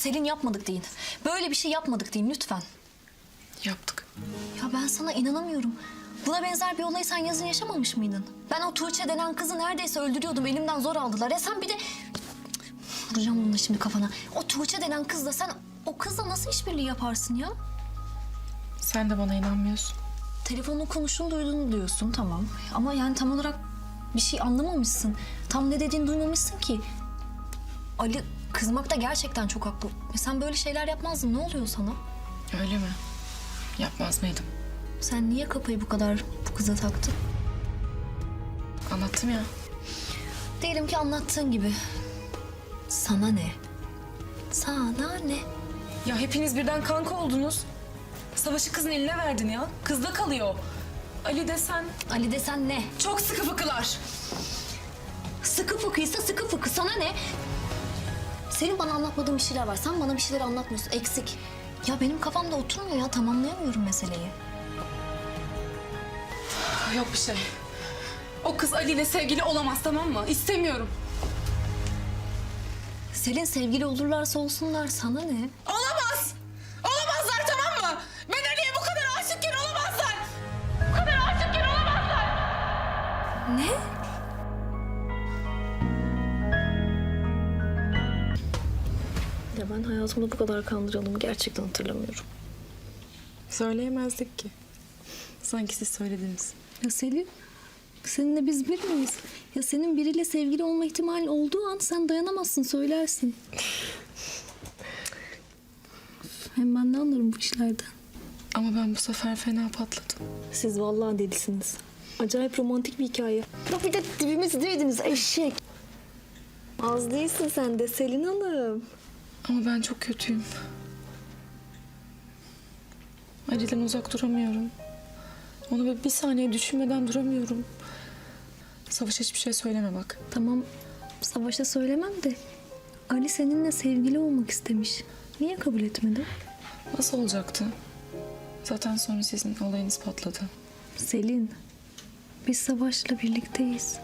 Selin yapmadık deyin. Böyle bir şey yapmadık deyin lütfen. Yaptık. Ya ben sana inanamıyorum. Buna benzer bir olayı sen yazın yaşamamış mıydın? Ben o Tuğçe denen kızı neredeyse öldürüyordum. Elimden zor aldılar. Ya sen bir de... Vuracağım bunu şimdi kafana. O Tuğçe denen kızla sen o kızla nasıl işbirliği yaparsın ya? Sen de bana inanmıyorsun. Telefonun konuştuğunu duyduğunu diyorsun tamam. Ama yani tam olarak bir şey anlamamışsın. Tam ne dediğini duymamışsın ki. Ali kızmakta gerçekten çok haklı. Ya sen böyle şeyler yapmazdın. Ne oluyor sana? Öyle mi? Yapmaz mıydım? Sen niye kafayı bu kadar bu kıza taktın? Anlattım ya. Diyelim ki anlattığın gibi. Sana ne? Sana ne? Ya hepiniz birden kanka oldunuz. Savaşı kızın eline verdin ya. Kızda kalıyor. Ali desen Ali desen ne? çok sıkı fıkılar. Sıkı fıkıysa sıkı fıkı. Sana ne? Senin bana anlatmadığın bir şeyler var. Sen bana bir şeyler anlatmıyorsun. Eksik. Ya benim kafamda oturmuyor ya. Tamamlayamıyorum meseleyi. Yok bir şey. O kız Ali ile sevgili olamaz tamam mı? İstemiyorum. Selin sevgili olurlarsa olsunlar. Sana ne? Olamaz. Ben hayatımda bu kadar kandırıldığımı gerçekten hatırlamıyorum. Söyleyemezdik ki. Sanki siz söylediniz. Ya Selin, seninle biz bir miyiz? Ya senin biriyle sevgili olma ihtimalin olduğu an sen dayanamazsın, söylersin. Hem ben ne anlarım bu işlerden? Ama ben bu sefer fena patladım. Siz vallahi delisiniz. Acayip romantik bir hikaye. Ya bir de dibimizi değdiniz eşek. Az değilsin sen de Selin Hanım. Ama ben çok kötüyüm. Ali'den uzak duramıyorum. Onu böyle bir saniye düşünmeden duramıyorum. Savaş hiçbir şey söyleme bak. Tamam Savaş'a söylemem de Ali seninle sevgili olmak istemiş. Niye kabul etmedin? Nasıl olacaktı? Zaten sonra sizin olayınız patladı. Selin, biz Savaş'la birlikteyiz.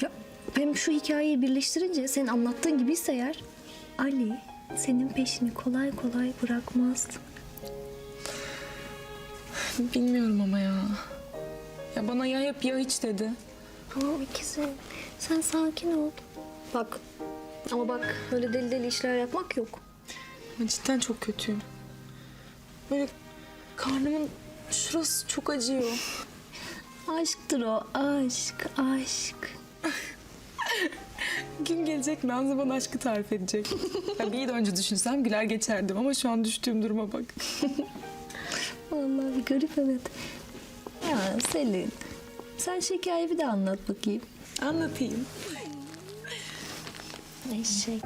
Ya hem şu hikayeyi birleştirince senin anlattığın gibiyse eğer Ali senin peşini kolay kolay bırakmaz. Bilmiyorum ama ya. Ya bana ya yap ya hiç dedi. Tamam ikisi. Sen sakin ol. Bak ama bak böyle deli deli işler yapmak yok. Ama cidden çok kötüyüm. Böyle karnımın şurası çok acıyor. Aşktır o aşk aşk. Gün gelecek Nazlı bana aşkı tarif edecek. ya bir yıl önce düşünsem güler geçerdim ama şu an düştüğüm duruma bak. Vallahi bir garip evet. Ya Selin sen şu hikayeyi bir de anlat bakayım. Anlatayım. Eşek.